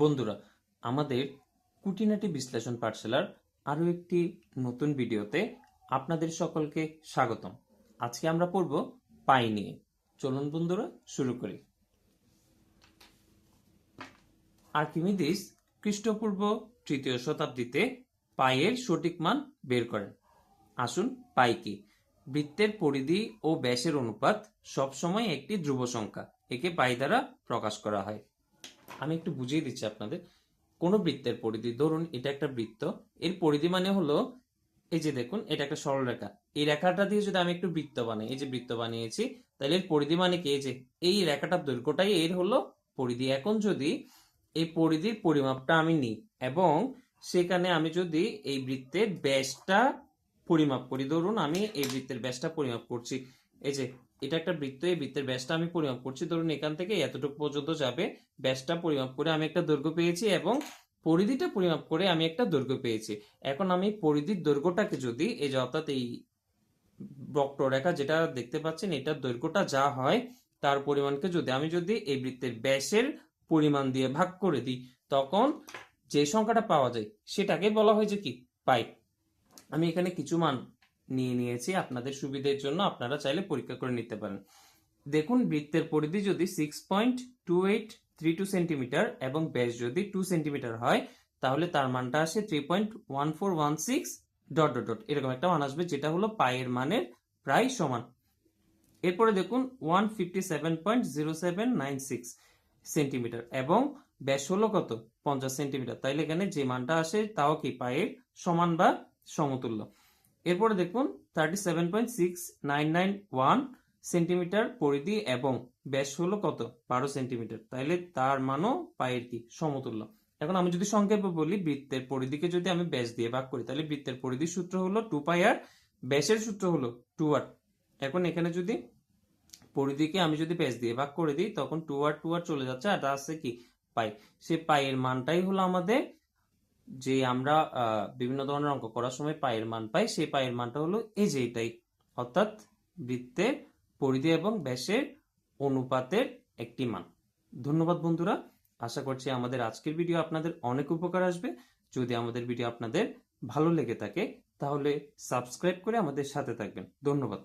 বন্ধুরা, আমাদের কুটিনাটি বিশ্লেষণ পাঠশালার আরও একটি নতুন ভিডিওতে আপনাদের সকলকে স্বাগতম। আজকে আমরা পড়ব পাই নিয়ে। চলুন বন্ধুরা, শুরু করি। আর্কিমিডিস খ্রিস্টপূর্ব তৃতীয় শতাব্দীতে পায়ের সঠিক মান বের করেন। আসুন পাই কি। বৃত্তের পরিধি ও ব্যাসের অনুপাত সবসময় একটি ধ্রুব সংখ্যা, একে পাই দ্বারা প্রকাশ করা হয়। আমি একটু বুঝিয়ে দিচ্ছি আপনাদের। কোনো বৃত্তের পরিধি, ধরুন এটা একটা বৃত্ত, এর পরিধি মানে হলো, এই যে দেখুন, এটা একটা সরলরেখা এই রেখাটা দিয়ে যদি আমি একটু বৃত্ত বানাই, এই যে বৃত্ত বানিয়েছি, তাহলে এর পরিধি মানে কি? এই যে, এই রেখাটার দৈর্ঘ্যটাই এর হলো পরিধি। এখন যদি এই পরিধির পরিমাপটা আমি নিই, এবং সেখানে আমি যদি এই বৃত্তের ব্যাসটা পরিমাপ করি, ধরুন আমি এই বৃত্তের ব্যাসটা পরিমাপ করছি এই যে, এটা একটা বৃত্ত, এই বৃত্তের ব্যাসটা আমি পরিমাপ করছি। ধরুন, এখান থেকে এতটুকু পর্যন্ত যাবে, ব্যাসটা পরিমাপ করে আমি একটা দৈর্ঘ্য পেয়েছি এবং পরিধিটা পরিমাপ করে আমি একটা দৈর্ঘ্য পেয়েছি। এখন আমি পরিধির দৈর্ঘ্যটাকে যদি, এই যে অর্থাৎ এই বক্ররেখা যেটা দেখতে পাচ্ছেন, এটার দৈর্ঘ্যটা যা হয়, তার পরিমাণকে যদি আমি যদি এই বৃত্তের ব্যাসের পরিমাণ দিয়ে ভাগ করে দিই, তখন যে সংখ্যাটা পাওয়া যায়, সেটাকে বলা হয় যে কি? পাই। আমি এখানে কিছু মান নিয়ে নিয়েছি। আপনাদের সুবিধের জন্য আপনারা চাইলে পরীক্ষা করে নিতে পারেন। দেখুন, বৃত্তের পরিধি যদি six point two eight three two centimetre এবং ব্যাস যদি টু সেন্টিমিটার হয়, তাহলে তার মানটা আসে three point one four one six dot dot dot এরকম একটা মান আসবে, যেটা হলো পায়ের মানের প্রায় সমান। এরপরে দেখুন one fifty seven point zero seven nine six centimetre এবং ব্যাস হলো কত? পঞ্চাশ সেন্টিমিটার তাইলে এখানে যে মানটা আসে, তাও কি পায়ের সমান বা সমতুল্য? এরপরে দেখুন thirty seven point six nine nine one centimetre পরিধি এবং ব্যাস হলো কত? বারো সেন্টিমিটার তাইলে তার মানও পায়ের কি সমতুল্য। এখন আমি যদি সংক্ষেপে বলি, বৃত্তের পরিধিকে যদি আমি ব্যাস দিয়ে ভাগ করি তাহলে বৃত্তের পরিধির সূত্র হলো টু পাই আর ব্যাসের সূত্র হলো টু আর এখন এখানে যদি পরিধিকে আমি যদি ব্যাস দিয়ে ভাগ করে দিই, তখন টু আর টু আর চলে যাচ্ছে। আর আছে কি? পাই। সে পায়ের মানটাই হলো আমাদের যে আমরা বিভিন্ন ধরনের অঙ্ক করার সময় পায়ের মান পাই, সেই পায়ের মানটা হলো এই যে এটাই অর্থাৎ বৃত্তের পরিধি এবং ব্যাসের অনুপাতের একটি মান। ধন্যবাদ বন্ধুরা। আশা করছি আমাদের আজকের ভিডিও আপনাদের অনেক উপকার আসবে। যদি আমাদের ভিডিও আপনাদের ভালো লেগে থাকে, তাহলে সাবস্ক্রাইব করে আমাদের সাথে থাকবেন। ধন্যবাদ।